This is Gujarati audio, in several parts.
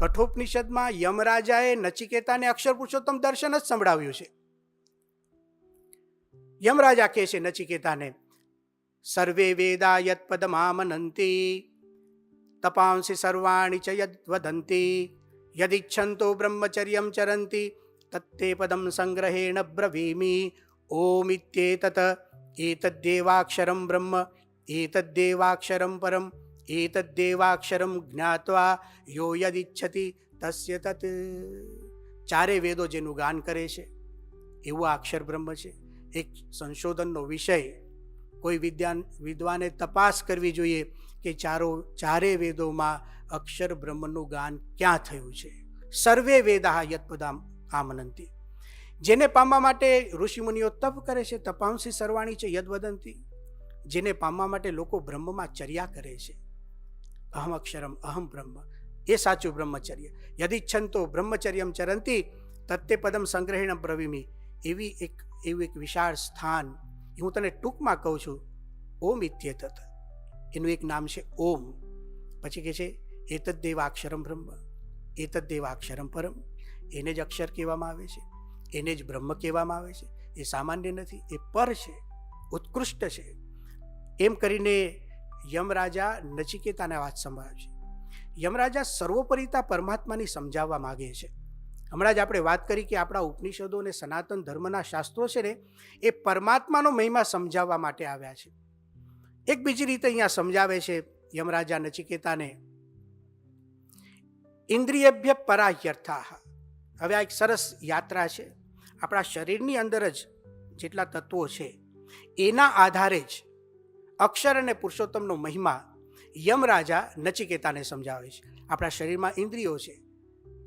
કઠોપનિષદમાં યમરાજાએ નચિકેતાને અક્ષર પુરુષોત્તમ દર્શન જ સંભળાવ્યું છે. યમરાજા કહે છે નચિકેતાને, સર્વે વેદા યત પદમામનંતી, તપાંસી સર્વાણી ચ યદ વદંતી, યદિચ્છન્તો બ્રહ્મચર્યમ ચરંતી, તત્તે પદમ સંગ્રહેણ બ્રવીમી एतद्देवाक्षरं બ્રહ્મ, એતદ્દેવાક્ષરમ પરમ એતદ્દેવાક્ષરમ જ્ઞાત્વા યો યદિચ્છતિ તસ્ય તત ચારે વેદો જેનું ગાન કરે છે એવું આ અક્ષર બ્રહ્મ છે એક સંશોધનનો વિષય કોઈ વિદ્યાન વિદ્વાને તપાસ કરવી જોઈએ કે ચારો ચારે વેદોમાં અક્ષર બ્રહ્મનું ગાન ક્યાં થયું છે સર્વે વેદા યત્પદામ આમનંતી જેને પામવા માટે ઋષિમુનિઓ તપ કરે છે તપાંસી સર્વાણી છે યદવદંતી જેને પામવા માટે લોકો બ્રહ્મમાં ચર્યા કરે છે અહમ અક્ષરમ અહમ બ્રહ્મ એ સાચું બ્રહ્મચર્ય યદિચ્છંતો બ્રહ્મચર્યમ ચરંતી તત્તે પદમ સંગ્રહિણ બ્રવીમી એવી એક એવું એક વિશાળ સ્થાન એ હું તને ટૂંકમાં કહું છું ઓમ ઇત્યેતત એનું એક નામ છે ઓમ પછી કે છે એતદ દેવાક્ષરમ બ્રહ્મ એતદ દેવાક્ષરમ પરમ એને જ અક્ષર કહેવામાં આવે છે એને જ બ્રહ્મ કહેવામાં આવે છે એ સામાન્ય નથી એ પર છે ઉત્કૃષ્ટ છે એમ કરીને યમરાજા નચિકેતાને વાત સંભળાવે છે. યમરાજા સર્વોપરિતા પરમાત્માની સમજાવવા માગે છે. હમણાં જ આપણે વાત કરી કે આપણા ઉપનિષદો અને સનાતન ધર્મના શાસ્ત્રો છે ને, એ પરમાત્માનો મહિમા સમજાવવા માટે આવ્યા છે. એક બીજી રીતે અહીંયા સમજાવે છે યમરાજા નચિકેતાને, ઇન્દ્રિયભ્ય પરાહ્યર્થા હવે આ એક સરસ યાત્રા છે. આપણા શરીરની અંદર જ જેટલા તત્વો છે, એના આધારે જ અક્ષર અને પુરુષોત્તમનો મહિમા યમરાજા નચિકેતાને સમજાવે છે. આપણા શરીરમાં ઇન્દ્રિયો છે.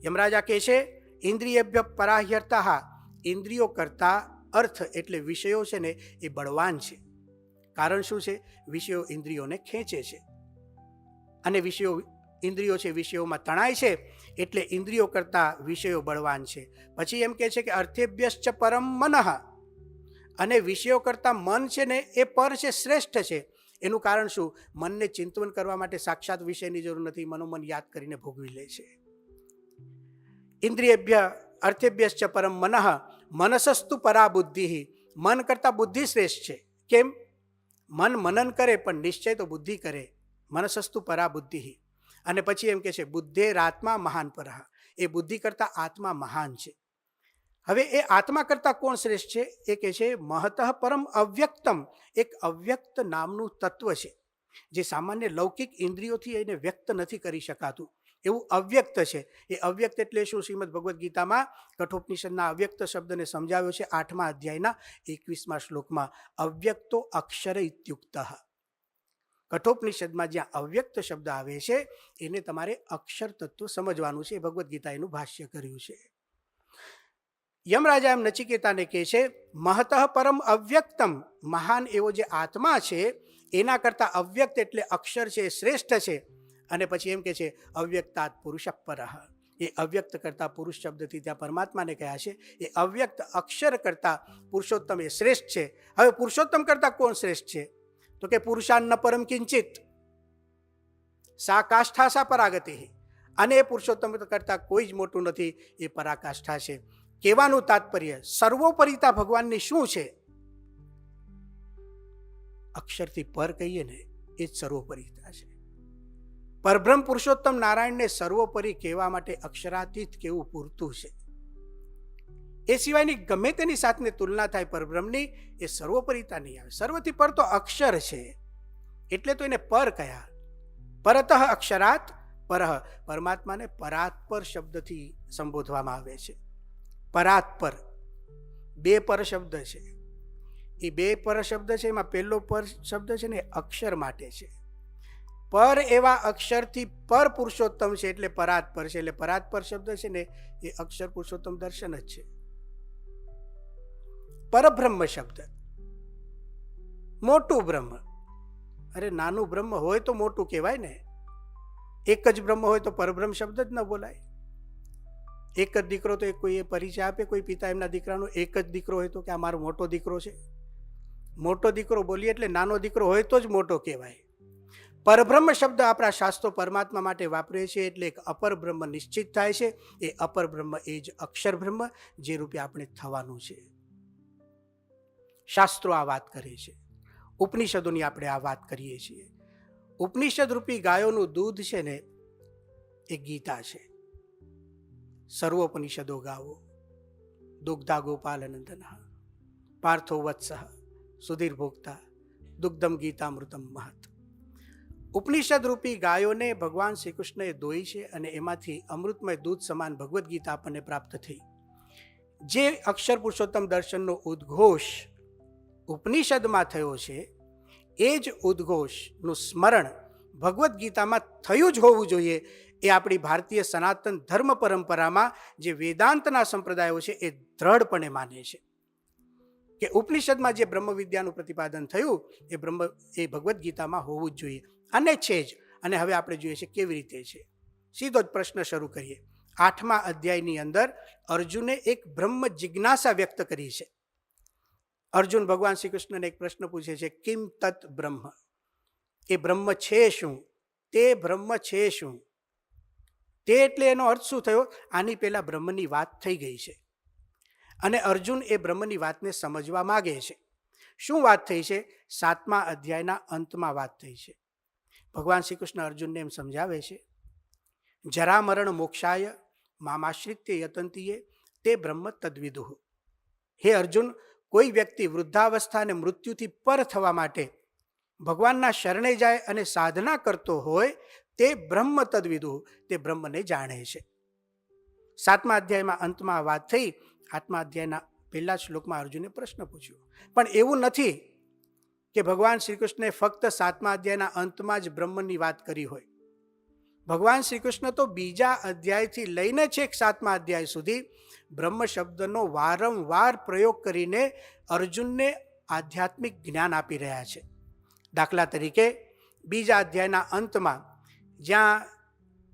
યમરાજા કહે છે, ઇન્દ્રિયભ્ય પરાહ્યર્તા ઇન્દ્રિયો કરતા અર્થ એટલે વિષયો છે ને એ બળવાન છે. કારણ શું છે? વિષયો ઇન્દ્રિયોને ખેંચે છે. અને વિષયો ઇન્દ્રિયો છે વિષયોમાં તણાય છે એટલે ઇન્દ્રિયો કરતા વિષયો બળવાન છે. પછી એમ કહે છે કે અર્થેભ્યશ્ચ પરમ મનઃ અને વિષયો કરતાં મન છે ને એ પર છે, શ્રેષ્ઠ છે. એનું કારણ શું? મનને ચિંતવન કરવા માટે સાક્ષાત વિષયની જરૂર નથી. મનોમન યાદ કરીને ભોગવી લે છે. ઇન્દ્રિયભ્ય અર્થેભ્યશ્ચ પરમ મનઃ મનસસ્તુ પરા બુદ્ધિ મન કરતાં બુદ્ધિ શ્રેષ્ઠ છે. કેમ? મન મનન કરે પણ નિશ્ચય તો બુદ્ધિ કરે. મનસસ્તુ પરા બુદ્ધિ અને પછી એમ કે છે બુદ્ધેરાત્મા મહાન પરહ એ બુદ્ધિ કરતાં આત્મા મહાન છે. હવે એ આત્મા કરતાં કોણ શ્રેષ્ઠ છે? એ કહે છે, મહતઃ પરમ અવ્યક્તમ. એક અવ્યક્ત નામનું તત્વ છે, જે સામાન્ય લૌકિક ઇન્દ્રિયોથી એને વ્યક્ત નથી કરી શકાતું. એવું અવ્યક્ત છે. એ અવ્યક્ત એટલે શું? શ્રીમદ ભગવદ્ ગીતામાં કઠોપનિષદના અવ્યક્ત શબ્દને સમજાવ્યો છે આઠમા અધ્યાયના એકવીસમા શ્લોકમાં. અવ્યક્તો અક્ષર ઇત્યુક્ત. કઠોપનિષદમાં જ્યાં અવ્યક્ત શબ્દ આવે છે, એને તમારે અક્ષર તત્વ સમજવાનું છે. એ ભગવદ્ ગીતા એનું ભાષ્ય કર્યું છે. યમરાજા એમ નચિકેતાને કહે છે, મહતઃ પરમ અવ્યક્તમ મહાન એવો જે આત્મા છે, એના કરતાં અવ્યક્ત એટલે અક્ષર છે, શ્રેષ્ઠ છે. અને પછી એમ કે છે, અવ્યક્તાત પુરુષ પરહ એ અવ્યક્ત કરતાં પુરુષ શબ્દથી ત્યાં પરમાત્માને કહ્યા છે, એ અવ્યક્ત અક્ષર કરતાં પુરુષોત્તમ એ શ્રેષ્ઠ છે. હવે પુરુષોત્તમ કરતાં કોણ શ્રેષ્ઠ છે? તો કે પુરુષાન્ન પરમ કિંચિત. સા કાષ્ઠા સા પરાગતિ અને એ પુરુષોત્તમ કરતાં કોઈ જ મોટું નથી, એ પરાકાષ્ઠા છે. કહેવાનું તાત્પર્ય સર્વોપરિતા ભગવાનની શું છે? અક્ષરથી પર કહીએ ને એ જ સર્વોપરિતા છે. પરબ્રહ્મ પુરુષોત્તમ નારાયણને સર્વોપરી કહેવા માટે અક્ષરાતીત કેવું પૂરતું છે? એ સિવાયની ગમે તેની સાથે તુલના થાય પરબ્રહ્મની, એ સર્વોપરિતા નહીં આવે. સર્વથી પર તો અક્ષર છે. એટલે તો એને પર કયા. પરતઃ અક્ષરાત પરહ પરમાત્માને પરાત્પર શબ્દથી સંબોધવામાં આવે છે. પરાત્પર બે પર શબ્દ છે. એ બે પર શબ્દ છે, એમાં પહેલો પર શબ્દ છે ને અક્ષર માટે છે. પર એવા અક્ષરથી પર પુરુષોત્તમ છે એટલે પરાત્પર છે, એટલે પરાત્પર શબ્દ છે ને એ અક્ષર પુરુષોત્તમ દર્શન જ છે. પરબ્રહ્મ શબ્દ. મોટું બ્રહ્મ. અરે નાનું બ્રહ્મ હોય તો મોટું કહેવાય ને. એક જ બ્રહ્મ હોય તો પરબ્રહ્મ શબ્દ જ ન બોલાય. એક જ દીકરો તો એક કોઈએ પરિચય આપે, કોઈ પિતા એમના દીકરાનો એક જ દીકરો હોય તો કે આ મારો મોટો દીકરો છે. મોટો દીકરો બોલીએ એટલે નાનો દીકરો હોય તો જ મોટો કહેવાય. પરબ્રહ્મ શબ્દ આપણા શાસ્ત્રો પરમાત્મા માટે વાપરીએ છીએ એટલે એક અપર બ્રહ્મ નિશ્ચિત થાય છે. એ અપર બ્રહ્મ એ જ અક્ષર બ્રહ્મ જે રૂપે આપણે થવાનું છે. શાસ્ત્રો આ વાત કરે છે. ઉપનિષદોની આપણે આ વાત કરીએ છીએ. ઉપનિષદ રૂપી ગાયોનું દૂધ છે ને એ ગીતા છે. સર્વોપનિષદો ગાવો દુગ્ધા ગોપાલનંદન પાર્થો વત્સ સુધીર ભોગતા દુગ્ધમ ગીતામૃતમ મહત ઉપનિષદ રૂપી ગાયોને ભગવાન શ્રી કૃષ્ણએ દોઈ છે અને એમાંથી અમૃતમય દૂધ સમાન ભગવદ્ ગીતા આપણને પ્રાપ્ત થઈ. જે અક્ષર પુરુષોત્તમ દર્શનનો ઉદ્ઘોષ ઉપનિષદમાં થયો છે, એ જ ઉદ્ઘોષનું સ્મરણ ભગવદ્ ગીતામાં થયું જ હોવું જોઈએ એ આપણી ભારતીય સનાતન ધર્મ પરંપરામાં જે વેદાંતના સંપ્રદાયો છે એ દ્રઢપણે માને છે. કે ઉપનિષદમાં જે બ્રહ્મ વિદ્યાનું પ્રતિપાદન થયું, એ બ્રહ્મ, એ ભગવદ્ ગીતામાં હોવું જ જોઈએ. અને છે જ. અને હવે આપણે જોઈએ છે કેવી રીતે છે. સીધો જ પ્રશ્ન શરૂ કરીએ. આઠમા અધ્યાયની અંદર અર્જુને એક બ્રહ્મ જિજ્ઞાસા વ્યક્ત કરી છે. અર્જુન ભગવાન શ્રી કૃષ્ણને એક પ્રશ્ન પૂછે છે, કિમ તત બ્રહ્મ? એ બ્રહ્મ છે શું? તે બ્રહ્મ છે શું? તે એટલે એનો અર્થ શું થયો? આની પહેલાં બ્રહ્મની વાત થઈ ગઈ છે. અને અર્જુન એ બ્રહ્મની વાતને સમજવા માગે છે. શું વાત થઈ છે? સાતમા અધ્યાયના અંતમાં વાત થઈ છે. ભગવાન શ્રી કૃષ્ણ અર્જુનને એમ સમજાવે છે જરામરણ મોક્ષાય, મામાશ્રિત્ય યતંતીએ તે બ્રહ્મ તદ્વિદુહ હે અર્જુન, કોઈ વ્યક્તિ વૃદ્ધાવસ્થા અને મૃત્યુથી પર થવા માટે ભગવાનના શરણે જાય અને સાધના કરતો હોય તે બ્રહ્મ તદ્વિદુ, તે બ્રહ્મને જાણે છે. સાતમા અધ્યાયમાં અંતમાં વાત થઈ. આઠમા અધ્યાયના પહેલા શ્લોકમાં અર્જુને પ્રશ્ન પૂછ્યો. પણ એવું નથી કે ભગવાન શ્રી કૃષ્ણે ફક્ત સાતમા અધ્યાયના અંતમાં જ બ્રહ્મની વાત કરી હોય. ભગવાન શ્રી કૃષ્ણ તો બીજા અધ્યાયથી લઈને છેક સાતમા અધ્યાય સુધી બ્રહ્મ શબ્દનો વારંવાર પ્રયોગ કરીને અર્જુનને આધ્યાત્મિક જ્ઞાન આપી રહ્યા છે. દાખલા તરીકે બીજા અધ્યાયના અંતમાં જ્યાં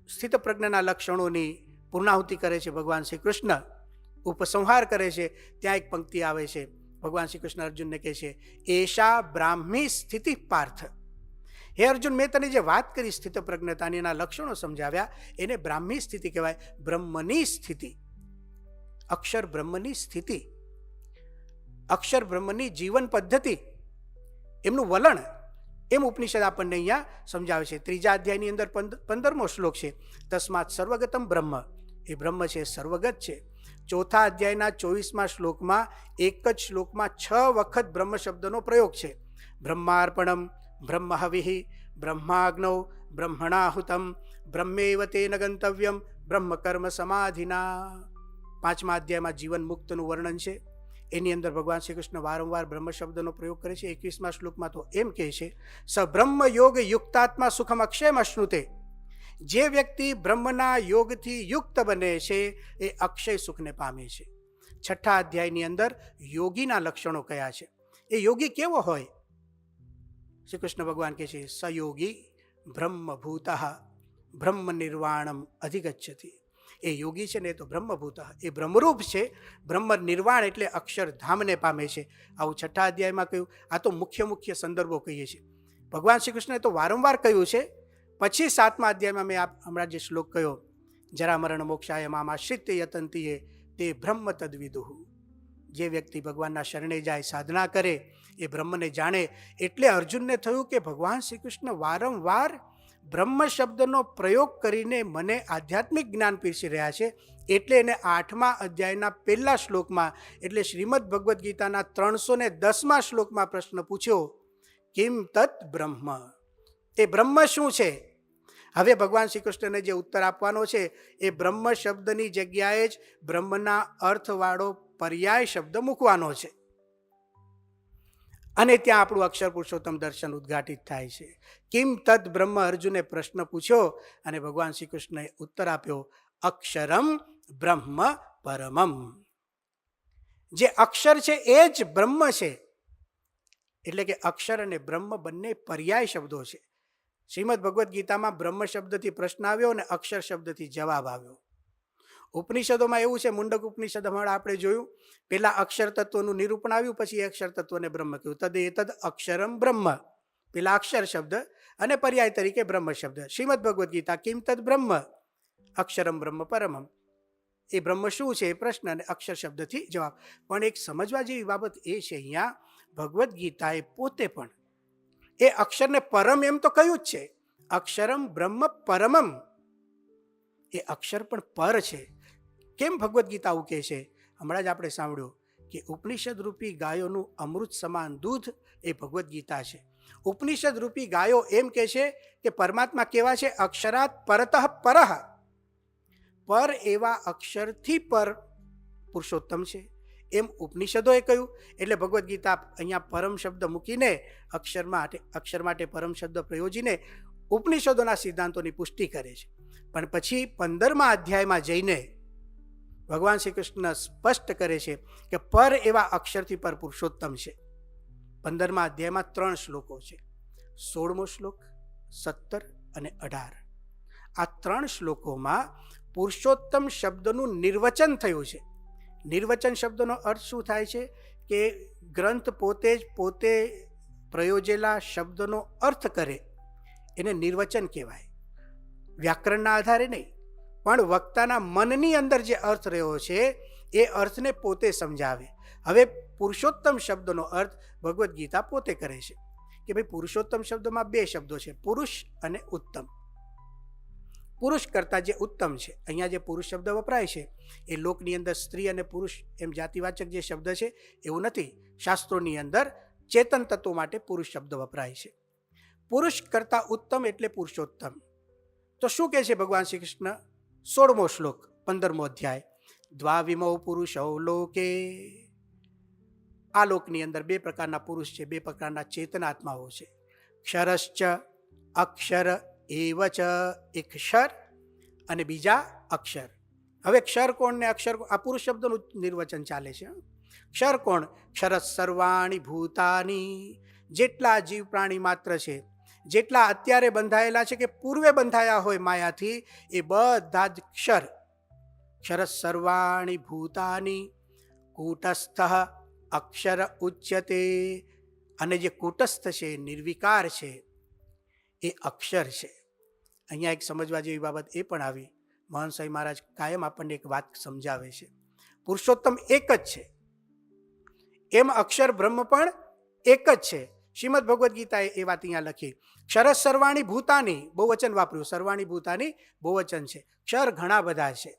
સ્થિતપ્રજ્ઞના લક્ષણોની પૂર્ણાહુતિ કરે છે, ભગવાન શ્રી કૃષ્ણ ઉપસંહાર કરે છે, ત્યાં એક પંક્તિ આવે છે, ભગવાન શ્રી કૃષ્ણ અર્જુનને કહે છે એશા બ્રાહ્મી સ્થિતિ પાર્થ. હે અર્જુન, મેં તને જે વાત કરી સ્થિત પ્રજ્ઞતાની એના લક્ષણો સમજાવ્યા, એને બ્રાહ્મી સ્થિતિ કહેવાય, બ્રહ્મની સ્થિતિ. અક્ષર બ્રહ્મની સ્થિતિ. અક્ષર બ્રહ્મની જીવન પદ્ધતિ. એમનું વલણ એમ ઉપનિષદ આપણને અહીંયા સમજાવે છે. ત્રીજા અધ્યાયની અંદર પંદ- પંદરમો શ્લોક છે. તસ્માત સર્વગતમ બ્રહ્મ. એ બ્રહ્મ છે, સર્વગત છે. ચોથા અધ્યાયના ચોવીસમાં શ્લોકમાં એક જ શ્લોકમાં છ વખત બ્રહ્મ શબ્દનો પ્રયોગ છે. બ્રહ્માર્પણમ બ્રહ્મ હવિહિ બ્રહ્માગ્નૌ, બ્રહ્મણાહુતમ, બ્રહ્મેવ તેન ગંતવ્યમ બ્રહ્મ કર્મ સમાધિના. પાંચમા અધ્યાયમાં જીવન મુક્તનું વર્ણન છે. એની અંદર ભગવાન શ્રી કૃષ્ણ વારંવાર બ્રહ્મ શબ્દનો પ્રયોગ કરે છે. એકવીસમા શ્લોકમાં તો એમ કહે છે, સ બ્રહ્મ યોગ યુક્તાત્મા સુખમ અક્ષયમ અશ્નુતે. જે વ્યક્તિ બ્રહ્મના યોગથી યુક્ત બને છે, એ અક્ષય સુખને પામે છે. છઠ્ઠા અધ્યાયની અંદર યોગીના લક્ષણો કયા છે? એ યોગી કેવો હોય? શ્રી કૃષ્ણ ભગવાન કહે છે સયોગી બ્રહ્મભૂત બ્રહ્મ નિર્વાણમ અધિગચ્છતિ. એ યોગી છે ને એ તો બ્રહ્મભૂત. એ બ્રહ્મરૂપ છે. બ્રહ્મ નિર્વાણ એટલે અક્ષરધામને પામે છે. આવું છઠ્ઠા અધ્યાયમાં કહ્યું. આ તો મુખ્ય મુખ્ય સંદર્ભો કહીએ છીએ. ભગવાન શ્રી કૃષ્ણે તો વારંવાર કહ્યું છે. પછી સાતમા અધ્યાયમાં મેં આપ હમણાં જે શ્લોક કહ્યો, જરા મરણ મોક્ષાય મામ આશ્રિત્ય યતંતીએ તે બ્રહ્મ તદ્વિદુહ જે વ્યક્તિ ભગવાનના શરણે જાય, સાધના કરે, એ બ્રહ્મને જાણે, એટલે અર્જુનને થયું કે ભગવાન શ્રી કૃષ્ણ વારંવાર બ્રહ્મ શબ્દનો પ્રયોગ કરીને મને આધ્યાત્મિક જ્ઞાન પીરસી રહ્યા છે, એટલે એને આઠમા અધ્યાયના પહેલા શ્લોકમાં, એટલે શ્રીમદ ભગવદ્ ગીતાના ત્રણસો ને દસમા શ્લોકમાં પ્રશ્ન પૂછ્યો, કિમ તત્ બ્રહ્મ? એ બ્રહ્મ શું છે? હવે ભગવાન શ્રી કૃષ્ણને જે ઉત્તર આપવાનો છે, એ બ્રહ્મ શબ્દની જગ્યાએ જ બ્રહ્મના અર્થવાળો પર્યાય શબ્દ મૂકવાનો છે. અને ત્યાં આપણું અક્ષર પુરુષોત્તમ દર્શન ઉદ્ઘાટિત થાય છે. કિમ તદ બ્રહ્મ અર્જુને પ્રશ્ન પૂછ્યો અને ભગવાન શ્રી કૃષ્ણએ ઉત્તર આપ્યો, અક્ષરમ બ્રહ્મ પરમમ. જે અક્ષર છે એ જ બ્રહ્મ છે. એટલે કે અક્ષર અને બ્રહ્મ બંને પર્યાય શબ્દો છે. શ્રીમદ ભગવદ્ ગીતામાં બ્રહ્મ શબ્દથી પ્રશ્ન આવ્યો અને અક્ષર શબ્દથી જવાબ આવ્યો. ઉપનિષદોમાં એવું છે, મુંડક ઉપનિષદ હમણાં આપણે જોયું. પહેલાં અક્ષર તત્વનું નિરૂપણ આવ્યું, પછી અક્ષર તત્વને બ્રહ્મ કહ્યું. તદ એ તદ અક્ષરમ બ્રહ્મ. પેલા અક્ષર શબ્દ અને પર્યાય તરીકે બ્રહ્મ શબ્દ. શ્રીમદ ભગવદ્ ગીતા, કિમ તદ બ્રહ્મ? અક્ષરમ બ્રહ્મ પરમમ. એ બ્રહ્મ શું છે? એ પ્રશ્ન અને અક્ષર શબ્દથી જવાબ. પણ એક સમજવા જેવી બાબત એ છે, અહીંયા ભગવદ્ ગીતાએ પોતે પણ એ અક્ષરને પરમ એમ તો કયું જ છે. અક્ષરમ બ્રહ્મ પરમમ. એ અક્ષર પણ પર છે. કેમ ભગવદ્ ગીતા કહે છે? હમણાં જ આપણે સાંભળ્યું કે ઉપનિષદ રૂપી ગાયોનું અમૃત સમાન દૂધ એ ભગવદ્ ગીતા છે. ઉપનિષદ રૂપી ગાયો એમ કહે છે કે પરમાત્મા કેવા છે? અક્ષરાત પરતઃ પરહ પર એવા અક્ષરથી પર પુરુષોત્તમ છે. એમ ઉપનિષદોએ કહ્યું. એટલે ભગવદ્ ગીતા અહીંયા પરમ શબ્દ મૂકીને અક્ષર માટે અક્ષર માટે પરમ શબ્દ પ્રયોજીને ઉપનિષદોના સિદ્ધાંતોની પુષ્ટિ કરે છે. પણ પછી પંદરમા અધ્યાયમાં જઈને ભગવાન શ્રી કૃષ્ણ સ્પષ્ટ કરે છે કે પર એવા અક્ષરથી પર પુરુષોત્તમ છે. પંદરમા અધ્યાયમાં ત્રણ શ્લોકો છે. સોળમો શ્લોક, સત્તર અને અઢાર. આ ત્રણ શ્લોકોમાં પુરુષોત્તમ શબ્દનું નિર્વચન થયું છે. નિર્વચન શબ્દનો અર્થ શું થાય છે? કે ગ્રંથ પોતે જ પોતે પ્રયોજેલા શબ્દનો અર્થ કરે. એને નિર્વચન કહેવાય. વ્યાકરણના આધારે નહીં. પણ વક્તાના મનની અંદર જે અર્થ રહ્યો છે, એ અર્થને પોતે સમજાવે. હવે પુરુષોત્તમ શબ્દનો અર્થ ભગવદ્ ગીતા પોતે કરે છે કે ભાઈ પુરુષોત્તમ શબ્દમાં બે શબ્દો છે, પુરુષ અને ઉત્તમ. પુરુષ કરતાં જે ઉત્તમ છે, અહીંયા જે પુરુષ શબ્દ વપરાય છે, એ લોકની અંદર સ્ત્રી અને પુરુષ એમ જાતિવાચક જે શબ્દ છે, એવું નથી. શાસ્ત્રોની અંદર ચેતન તત્વો માટે પુરુષ શબ્દ વપરાય છે. પુરુષ કરતાં ઉત્તમ એટલે પુરુષોત્તમ. તો શું કહે છે ભગવાન શ્રી કૃષ્ણ? સોળમો શ્લોક, પંદરમો અધ્યાય. દ્વાવિમો પુરુષો લોકે. આ લોકની અંદર બે પ્રકારના પુરુષ છે, બે પ્રકારના ચેતનાત્માઓ છે. ક્ષરશ્ચ, અક્ષર એવ ચ એક અને બીજા અક્ષર. હવે ક્ષર કોણ ને અક્ષર આ પુરુષ શબ્દનું નિર્વચન ચાલે છે. ક્ષર કોણ? ક્ષર સર્વાણી ભૂતાની. જેટલા જીવ પ્રાણી માત્ર છે જેટલા અત્યારે બંધાયેલા છે કે પૂર્વે બંધાયા હોય માયાથી, એ બધા જ ક્ષર. ક્ષર સર્વાણી ભૂતાની. કૂટસ્થ અક્ષર ઉચ્યતે. અને જે કૂટસ્થ છે નિર્વિકાર છે. એ અક્ષર છે. અહીંયા એક સમજવા જેવી બાબત એ પણ આવી. સાંઈ મહારાજ કાયમ આપણને એક વાત સમજાવે છે. પુરુષોત્તમ એક જ છે. એમ અક્ષર બ્રહ્મ પણ એક જ છે. શ્રીમદ ભગવદ્ ગીતાએ એ વાત અહીંયા લખી. ક્ષરસ સર્વાણી ભૂતાની બહુવચન વાપર્યું. સર્વાણી ભૂતાની બહુવચન છે. ક્ષર ઘણા બધા છે.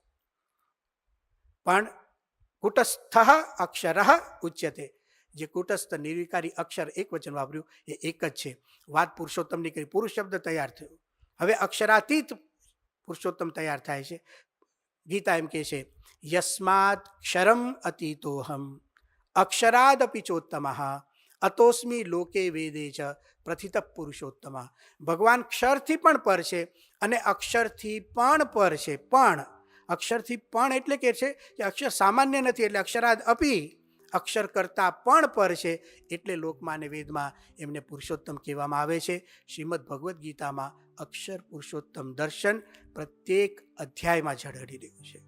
પણ કુટસ્થ અક્ષર ઉચ્યતે. જે કુટસ્થ, નિર્વિકારી અક્ષર એક વચન વાપર્યું, એ એક જ છે. વાત પુરુષોત્તમની કરી. પુરુષ શબ્દ તૈયાર થયો. હવે અક્ષરાતીત પુરુષોત્તમ તૈયાર થાય છે. ગીતા એમ કહે છે યસ્માત ક્ષરમ અતીતોહમ. અક્ષરાદપી ચોત્તમ અતોસ્મી લોકે વેદે જ પ્રથિત પુરુષોત્તમ। ભગવાન ક્ષરથી પણ પર છે અને અક્ષરથી પણ પર છે, પણ। અક્ષરથી પણ એટલે કે છે કે અક્ષર સામાન્ય નથી એટલે અક્ષરાદ અપી। અક્ષર કરતાં પણ પર છે એટલે લોકમાં અને વેદમાં એમને પુરુષોત્તમ કહેવામાં આવે છે। શ્રીમદ ભગવદ્ ગીતામાં અક્ષર પુરુષોત્તમ દર્શન પ્રત્યેક અધ્યાયમાં ઝળહળી રહ્યું છે।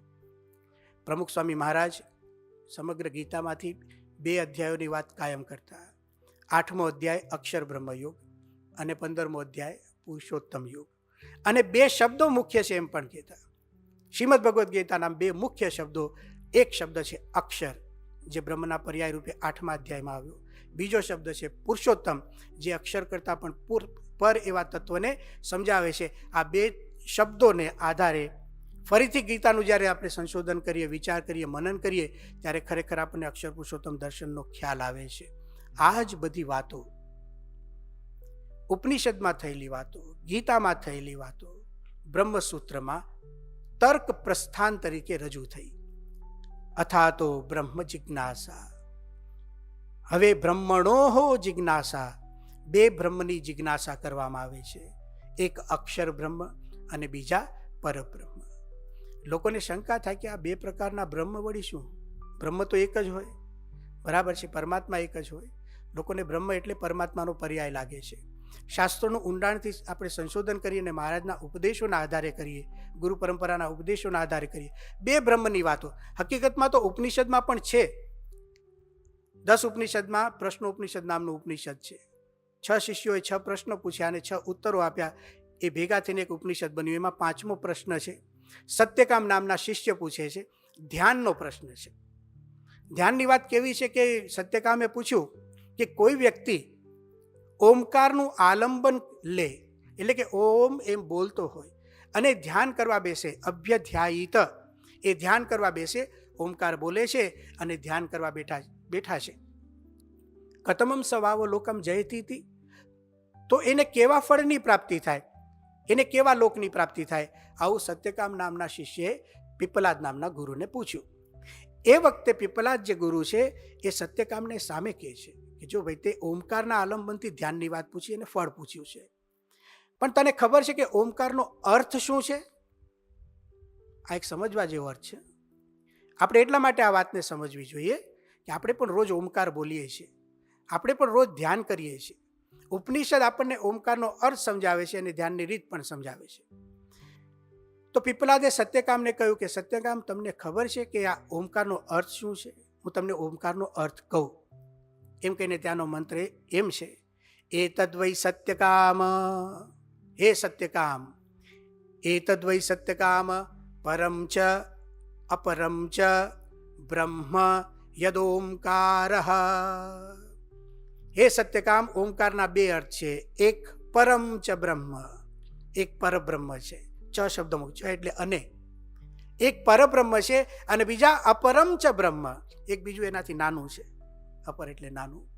પ્રમુખ સ્વામી મહારાજ સમગ્ર ગીતામાંથી બે અધ્યાયોની વાત કાયમ કરતા આઠમો અધ્યાય અક્ષર બ્રહ્મયોગ અને પંદરમો અધ્યાય પુરુષોત્તમ યોગ. અને બે શબ્દો મુખ્ય છે એમ પણ કહેતા. શ્રીમદ ભગવદ્ ગીતાના બે મુખ્ય શબ્દો, એક શબ્દ છે અક્ષર, જે બ્રહ્મના પર્યાય રૂપે આઠમા અધ્યાયમાં આવ્યો. બીજો શબ્દ છે પુરુષોત્તમ, જે અક્ષર કરતાં પણ પૂર એવા તત્વને સમજાવે છે. આ બે શબ્દોને આધારે ફરીથી ગીતાનું જ્યારે આપણે સંશોધન કરીએ, વિચાર કરીએ, મનન કરીએ, ત્યારે ખરેખર આપણને અક્ષર પુરુષોત્તમ દર્શનનો ખ્યાલ આવે છે. આ જ બધી વાતો, ઉપનિષદમાં થયેલી વાતો, ગીતામાં થયેલી વાતો, બ્રહ્મસૂત્રમાં તર્ક પ્રસ્થાન તરીકે રજૂ થઈ. અથા તો બ્રહ્મ જિજ્ઞાસા. હવે બ્રહ્મણોહો જિજ્ઞાસા. બે બ્રહ્મની જિજ્ઞાસા કરવામાં આવે છે. એક અક્ષર બ્રહ્મ અને બીજા પરબ્રહ્મ. લોકોને શંકા થાય કે આ બે પ્રકારના બ્રહ્મ વળી શું? બ્રહ્મ તો એક જ હોય. બરાબર છે, પરમાત્મા એક જ હોય. લોકોને બ્રહ્મ એટલે પરમાત્માનો પર્યાય લાગે છે. શાસ્ત્રોનું ઊંડાણથી આપણે સંશોધન કરીએ અને મહારાજના ઉપદેશોના આધારે કરીએ, ગુરુ પરંપરાના ઉપદેશોના આધારે કરીએ. બે બ્રહ્મની વાતો. હકીકતમાં તો ઉપનિષદમાં પણ છે. દસ ઉપનિષદમાં પ્રશ્નો ઉપનિષદ નામનું ઉપનિષદ છે. છ શિષ્યોએ છ પ્રશ્નો પૂછ્યા અને છ ઉત્તરો આપ્યા. એ ભેગા થઈને એક ઉપનિષદ બન્યું. એમાં પાંચમો પ્રશ્ન છે. સત્યકામ નામના શિષ્ય પૂછે છે. ધ્યાનનો પ્રશ્ન છે. ધ્યાનની વાત કેવી છે કે સત્યકામે પૂછ્યું? કે કોઈ વ્યક્તિ ઓમકારનું આલંબન લે, એટલે કે ઓમ એમ બોલતો હોય, અને ધ્યાન કરવા બેસે, અભ્યધ્યાયિત, એ ધ્યાન કરવા બેસે, ઓમકાર બોલે છે અને ધ્યાન કરવા બેઠા બેઠા છે. કતમમ સવાવો લોકમ જયતી તો એને કેવા ફળની પ્રાપ્તિ થાય? એને કેવા લોકની પ્રાપ્તિ થાય? આવું સત્યકામ નામના શિષ્યએ પીપલાદ નામના ગુરુને પૂછ્યું. એ વખતે પીપલાદ જે ગુરુ છે, એ સત્યકામને સામે કહે છે. કે જો ભાઈ તે ઓમકારના આલંબનથી ધ્યાનની વાત પૂછી અને ફળ પૂછ્યું છે. પણ તને ખબર છે કે ઓમકારનો અર્થ શું છે? આ એક સમજવા જેવો અર્થ છે. આપણે એટલા માટે આ વાતને સમજવી જોઈએ કે આપણે પણ રોજ ઓમકાર બોલીએ છીએ. આપણે પણ રોજ ધ્યાન કરીએ છીએ. ઉપનિષદ આપણને ઓમકારનો અર્થ સમજાવે છે અને ધ્યાનની રીત પણ સમજાવે છે. તો પીપલાદે સત્યકામને કહ્યું કે, સત્યકામ, તમને ખબર છે કે આ ઓમકારનો અર્થ શું છે? હું તમને ઓમકારનો અર્થ કહું. એમ કહીને ત્યાંનો મંત્ર એમ છે. એ તદ્વૈ સત્યકામ. હે સત્યકામ. એ તદ્વૈ સત્યકામ. પરમ ચ, અપરમ ચ, બ્રહ્મ યદોમકાર હે સત્યકામ ઓમકારના બે અર્થ છે. એક પરમ ચ બ્રહ્મ, એક પરબ્રહ્મ છે. ચ શબ્દ મૂક ચ એટલે અને. એક પરબ્રહ્મ છે અને બીજા અપરમ ચ બ્રહ્મ. એક બીજું એનાથી નાનું છે. અપર એટલે નાનું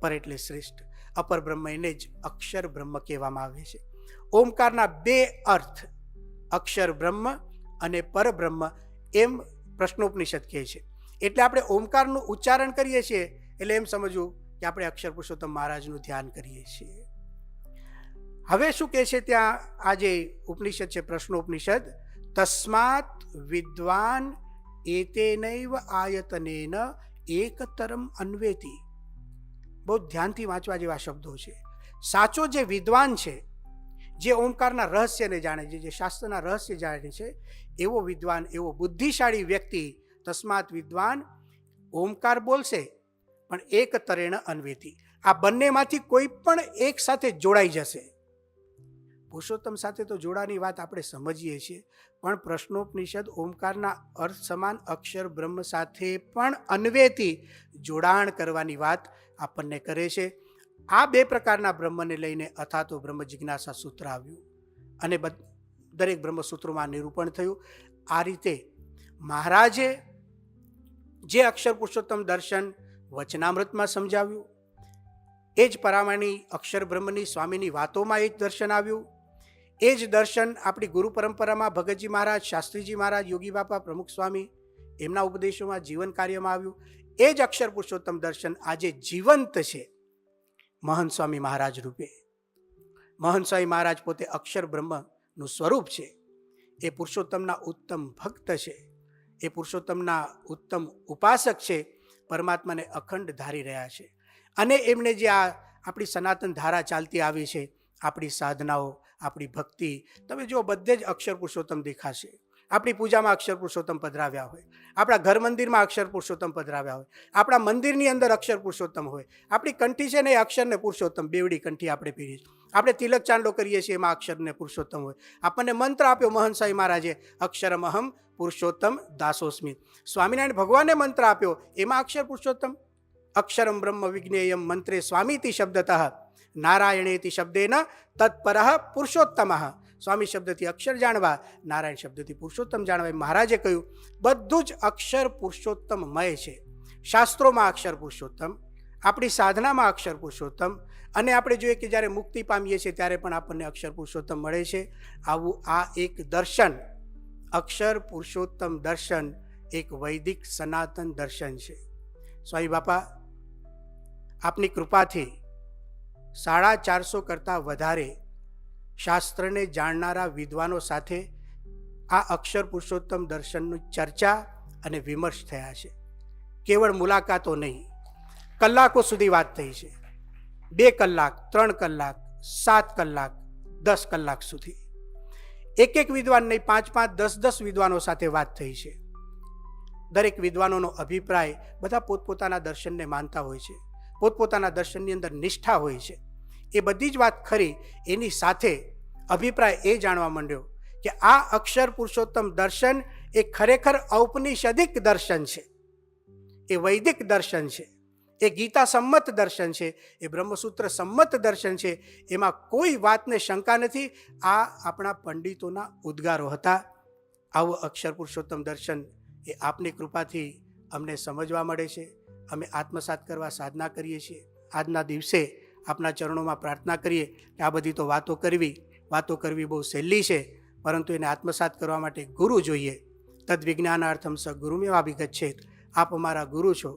પર એટલે શ્રેષ્ઠ, અપર બ્રહ્મ એને જ અક્ષર બ્રહ્મ કહેવામાં આવે છે. ઓમકારના બે અર્થ અક્ષર બ્રહ્મ અને પરબ્રહ્મ એમ પ્રશ્નોપનિષદ કહે છે. એટલે આપણે ઓમકારનું ઉચ્ચારણ કરીએ છીએ, એટલે એમ સમજવું કે આપણે અક્ષર પુરુષોત્તમ મહારાજનું ધ્યાન કરીએ છીએ. હવે શું કહે છે ત્યાં આ જે ઉપનિષદ છે, પ્રશ્નોપનિષદ? તસ્માત વિદ્વાન એતેનૈવ આયતનેન એકતરમ અન્વેતી. બહુ ધ્યાનથી વાંચવા જેવા શબ્દો છે. સાચો જે વિદ્વાન છે, જે ઓમકારના રહસ્યને જાણે છે, જે શાસ્ત્રના રહસ્ય જાણે છે, એવો વિદ્વાન, એવો બુદ્ધિશાળી વ્યક્તિ તસ્માત વિદ્વાન ઓમકાર બોલશે, પણ એક તરેણ અન્વેતી. આ બંનેમાંથી કોઈ પણ એક સાથે જોડાઈ જશે. પુરુષોત્તમ સાથે તો જોડાની વાત આપણે સમજીએ છીએ, પણ પ્રશ્નોપનિષદ ઓમકારના અર્થ સમાન અક્ષર બ્રહ્મ સાથે પણ અન્વેતી જોડાણ કરવાની વાત આપણને કરે છે. આ બે પ્રકારના બ્રહ્મને લઈને અથાતો બ્રહ્મ જિજ્ઞાસા સૂત્ર આવ્યું અને દરેક બ્રહ્મસૂત્રોમાં નિરૂપણ થયું. આ રીતે મહારાજે જે અક્ષર પુરુષોત્તમ દર્શન વચનામૃતમાં સમજાવ્યું, એ જ પરામાણી અક્ષર બ્રહ્મની સ્વામીની વાતોમાં એ જ દર્શન આવ્યું. એ જ દર્શન આપણી ગુરુ પરંપરામાં ભગતજી મહારાજ, શાસ્ત્રીજી મહારાજ, યોગી બાપા, પ્રમુખ સ્વામી એમના ઉપદેશોમાં જીવન કાર્યમાં આવ્યું. એ જ અક્ષર પુરુષોત્તમ દર્શન આજે જીવંત છે. મહંત સ્વામી મહારાજ રૂપે. મહંત સ્વામી મહારાજ પોતે અક્ષર બ્રહ્મનું સ્વરૂપ છે. એ પુરુષોત્તમના ઉત્તમ ભક્ત છે. એ પુરુષોત્તમના ઉત્તમ ઉપાસક છે. પરમાત્માને અખંડ ધારી રહ્યા છે. અને એમને જે આ આપણી સનાતન ધારા ચાલતી આવી છે, આપણી સાધનાઓ આપણી ભક્તિ. તમે જો બધે જ અક્ષર પુરુષોત્તમ દેખાશે. આપણી પૂજામાં અક્ષર પુરુષોત્તમ પધરાવ્યા હોય. આપણા ઘર મંદિરમાં અક્ષર પુરુષોત્તમ પધરાવ્યા હોય. આપણા મંદિરની અંદર અક્ષર પુરુષોત્તમ હોય. આપણી કંઠી છે ને એ અક્ષરને પુરુષોત્તમ, બેવડી કંઠી આપણે પહેરીએ છીએ. આપણે તિલક ચાંદલો કરીએ છીએ એમાં અક્ષરને પુરુષોત્તમ હોય. આપણને મંત્ર આપ્યો સાંઈ મહારાજે અક્ષરમહમ પુરુષોત્તમ દાસોસ્મી. સ્વામિનારાયણ ભગવાને મંત્ર આપ્યો, એમાં અક્ષર પુરુષોત્તમ? અક્ષરમ બ્રહ્મ વિજ્ઞેયમ મંત્રે સ્વામીતિ શબ્દતઃ. નારાયણેતિ શબ્દેન તત્પર પુરુષોત્તમ. સ્વામી શબ્દથી અક્ષર જાણવા, નારાયણ શબ્દથી પુરુષોત્તમ જાણવા એ મહારાજે કહ્યું, બધું જ અક્ષર પુરુષોત્તમમય છે. શાસ્ત્રોમાં અક્ષર પુરુષોત્તમ, આપણી સાધનામાં અક્ષર પુરુષોત્તમ અને આપણે જોઈએ કે જ્યારે મુક્તિ પામીએ છીએ ત્યારે પણ આપણને અક્ષર પુરુષોત્તમ મળે છે. આવું આ એક દર્શન, અક્ષર પુરુષોત્તમ દર્શન એક વૈદિક સનાતન દર્શન છે. સ્વામી બાપા, આપની કૃપાથી સાડા ચારસો કરતાં વધારે શાસ્ત્રને જાણનારા વિદ્વાનો સાથે આ અક્ષર પુરુષોત્તમ દર્શનની ચર્ચા અને વિમર્શ થયા છે. કેવળ મુલાકાતો નહીં, કલાકો સુધી વાત થઈ છે. બે કલાક, ત્રણ કલાક, સાત કલાક, દસ કલાક સુધી. એક એક વિદ્વાન નહીં પાંચ પાંચ, દસ દસ વિદ્વાનો સાથે વાત થઈ છે. દરેક વિદ્વાનોનો અભિપ્રાય બધા પોતપોતાના દર્શનને માનતા હોય છે. પોતપોતાના દર્શનની અંદર નિષ્ઠા હોય છે. એ બધી જ વાત ખરી. એની સાથે અભિપ્રાય એ જાણવા માંડ્યો કે આ અક્ષર પુરુષોત્તમ દર્શન એ ખરેખર ઔપનિષદિક દર્શન છે. એ વૈદિક દર્શન છે. એ ગીતા સંમત દર્શન છે. એ બ્રહ્મસૂત્ર સંમત દર્શન છે. એમાં કોઈ વાતને શંકા નથી. આ આપણા પંડિતોના ઉદ્ગારો હતા. આવું અક્ષર પુરુષોત્તમ દર્શન એ આપની કૃપાથી અમને સમજવા મળે છે. અમે આત્મસાત કરવા સાધના કરીએ છીએ. આજના દિવસે આપના ચરણોમાં પ્રાર્થના કરીએ કે આ બધી તો વાતો કરવી વાતો કરવી બહુ સહેલી છે, પરંતુ એને આત્મસાત કરવા માટે ગુરુ જોઈએ. તદ વિજ્ઞાનાર્થમ સ ગુરુમેવા છે આપ અમારા ગુરુ છો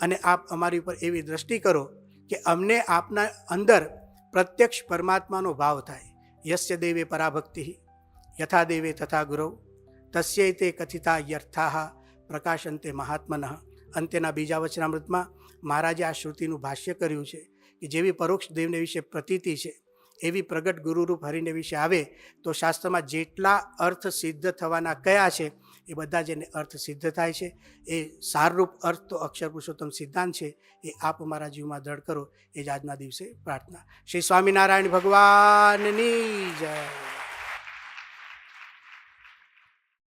અને આપ અમારી ઉપર એવી દ્રષ્ટિ કરો કે અમને આપના અંદર પ્રત્યક્ષ પરમાત્માનો ભાવ થાય. યસ્ય દેવે પરાભક્તિ યથા દેવે તથા ગુરવ તસ્યૈ તે કથિતા યર્થાહ પ્રકાશંતે મહાત્મનઃ. અંતેના બીજા વચનામૃતમાં મહારાજે આ શ્રુતિનું ભાષ્ય કર્યું છે. કે જેવી પરોક્ષ દેવને વિશે પ્રતીતિ છે, એવી પ્રગટ ગુરુરૂપ હરિને વિશે આવે, તો શાસ્ત્રમાં જેટલા અર્થ સિદ્ધ થવાના કયા છે, એ બધા જ એને અર્થ સિદ્ધ થાય છે. એ સારરૂપ અર્થ તો અક્ષર પુરુષોત્તમ સિદ્ધાંત છે, એ આપ અમારા જીવમાં દ્રઢ કરો, એ જ આજના દિવસે પ્રાર્થના. શ્રી સ્વામિનારાયણ ભગવાનની જય.